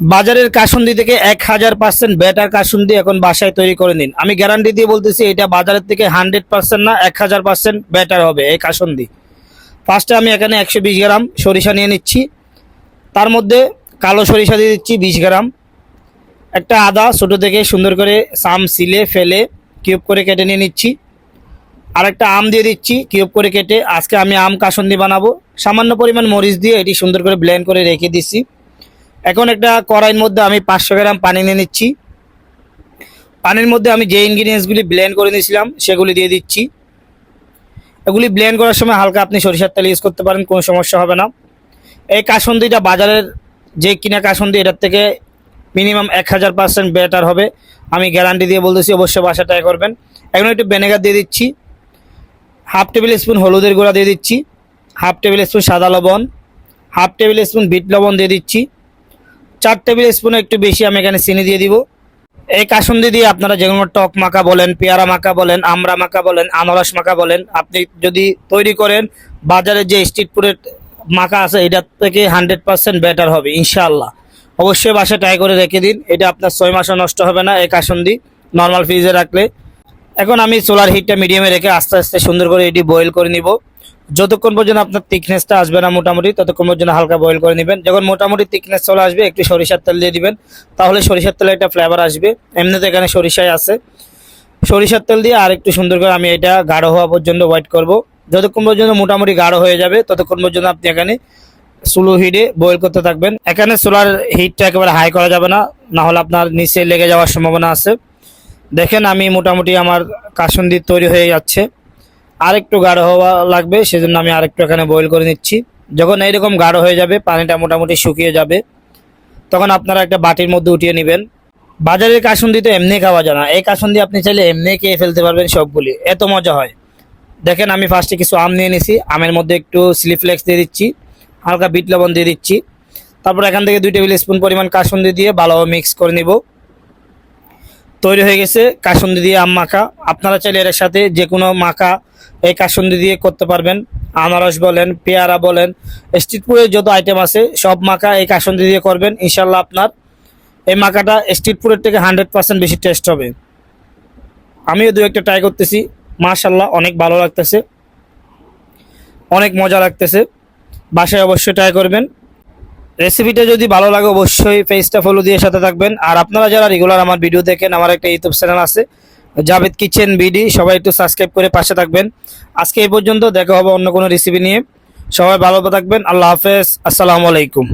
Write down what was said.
বাজারের কাসুন্দি থেকে এক হাজার পার্সেন্ট বেটার কাসুন্দি এখন বাসায় তৈরি করে নিন। আমি গ্যারান্টি দিয়ে বলতেছি, এটা বাজারের থেকে হান্ড্রেড পার্সেন্ট না, এক হাজার পার্সেন্ট বেটার হবে এই কাসুন্দি। ফার্স্টে আমি এখানে একশো বিশ গ্রাম সরিষা নিয়ে নিচ্ছি। তার মধ্যে কালো সরিষা দিয়ে দিচ্ছি বিশ গ্রাম। একটা আদা ছোটো থেকে সুন্দর করে সাম সিলে, ফেলে কিউব করে কেটে নিয়ে নিচ্ছি। আর একটা আম দিয়ে দিচ্ছি কিউব করে কেটে। আজকে আমি আম কাসন্দি বানাবো। সামান্য পরিমাণ মরিচ দিয়ে এটি সুন্দর করে ব্লেন্ড করে রেখে দিচ্ছি। এখন একটা কড়াইয়ের মধ্যে আমি পাঁচশো গ্রাম পানি নিয়ে নিচ্ছি। পানির মধ্যে আমি যে ইনগ্রিডিয়েন্টসগুলি ব্লেন্ড করে নিয়েছিলাম, সেগুলি দিয়ে দিচ্ছি। এগুলি ব্লেন্ড করার সময় হালকা আপনি সরিষার তেল ইউজ করতে পারেন, কোনো সমস্যা হবে না। এই কাসন্দিটা বাজারের যে কিনা কাসন্দি, এটার থেকে মিনিমাম এক হাজার পার্সেন্ট বেটার হবে। আমি গ্যারান্টি দিয়ে বলতেছি, অবশ্যই বাসা ট্রাই করবেন। এখন একটু ভিনেগার দিয়ে দিচ্ছি। হাফ টেবিল স্পুন হলুদের গুঁড়া দিয়ে দিচ্ছি। হাফ টেবিল স্পুন সাদা লবণ। হাফ টেবিল স্পুন বিট লবণ দিয়ে দিচ্ছি। চার টেবিল স্পুন একটু বেশি আমি এখানে চিনি দিয়ে দিব। এই কাসুন্দি দিয়ে আপনারা যে কোনো টক মাখা বলেন, পেয়ারা মাখা বলেন, আমড়া মাখা বলেন, আনারস মাখা বলেন, আপনি যদি তৈরি করেন, বাজারে যে স্ট্রিট ফুডের মাখা আছে এটার থেকে হান্ড্রেড পার্সেন্ট বেটার হবে ইনশাল্লাহ অবশ্যই বাসায় ট্রাই করে রেখে দিন, এটা আপনার ছয় মাসও নষ্ট হবে না, এই কাসুন্দি নর্মাল ফ্রিজে রাখলে। এখন আমি সোলার হিটটা মিডিয়ামে রেখে আস্তে আস্তে সুন্দর করে এটি বয়েল করে নিব। যতক্ষণ পর্যন্ত আপনার থিকনেসটা আসবে না মোটামুটি, ততক্ষণ পর্যন্ত হালকা বয়েল করে নেবেন। যখন মোটামুটি থিকনেস চলে আসবে, একটু সরিষার তেল দিয়ে দিবেন। তাহলে সরিষার তেলে একটা ফ্লেভার আসবে। এমনিতে এখানে সরিষায় আছে। সরিষার তেল দিয়ে আর একটু সুন্দর করে আমি এটা গাঢ় হওয়া পর্যন্ত ওয়েট করব। যতক্ষণ পর্যন্ত মোটামুটি গাঢ় হয়ে যাবে, ততক্ষণ পর্যন্ত আপনি এখানে স্লো হিটে বয়েল করতে থাকবেন। এখানে সোলার হিটটা একেবারে হাই করা যাবে না না হলে আপনার নিচে লেগে যাওয়ার সম্ভাবনা আছে। দেখেন আমি মোটামুটি আমার কাসুন্দি তৈরি হয়ে যাচ্ছে। আর একটু গাঢ় হওয়া লাগবে, সেজন্য আমি আরেকটু এখানে বয়েল করে নিচ্ছি। যখন এইরকম গাঢ় হয়ে যাবে, পানিটা মোটামুটি শুকিয়ে যাবে, তখন আপনারা একটা বাটির মধ্যে উঠিয়ে নেবেন। বাজারের কাসুন্দি তো এমনি খাওয়া যায় না। এই কাসুন্দি আপনি চাইলে এমনি খেয়ে ফেলতে পারবেন সবগুলি। এত মজা হয়। দেখেন, আমি ফার্স্টে কিছু আম নিয়ে নিছি। আমের মধ্যে একটু স্লিফ্লেক্স দিয়ে দিচ্ছি, হালকা বিট লবণ দিয়ে দিচ্ছি। তারপর এখান থেকে দুই টেবিল স্পুন পরিমাণ কাসুন্দি দিয়ে ভালোভাবে মিক্স করে নিব। তৈরি হয়ে গেছে কাসুন্দি দিয়ে আম মাখা। আপনারা চাইলে এর সাথে যে কোনো মাখা এই কাসুন্দি দিয়ে করতে পারবেন। আনারস বলেন, পেয়ারা বলেন স্ট্রিট ফুডের যত আইটেম আছে সব মাখা এই কাসুন্দি দিয়ে করবেন। ইনশাল্লাহ আপনার এই মাখাটা স্ট্রিট ফুডের থেকে হান্ড্রেড পার্সেন্ট বেশি টেস্ট হবে। আমিও দু একটা ট্রাই করতেছি। মাশাল্লাহ অনেক ভালো লাগতেছে। অনেক মজা লাগতেছে। বাসায় অবশ্যই ট্রাই করবেন। রেসিপিটা যদি ভালো লাগে, অবশ্যই পেজটা ফলো দিয়ে সাথে থাকবেন। আর আপনারা যারা রেগুলার আমার ভিডিও দেখেন, আমার একটা ইউটিউব চ্যানেল আছে জাভেদ কিচেন বিডি সবাই একটু সাবস্ক্রাইব করে পাশে থাকবেন। আজকে এই পর্যন্ত দেখা হবে অন্য কোনো রেসিপি নিয়ে। সবাই ভালো থাকবেন, আল্লাহ হাফেজ, আসসালামু আলাইকুম।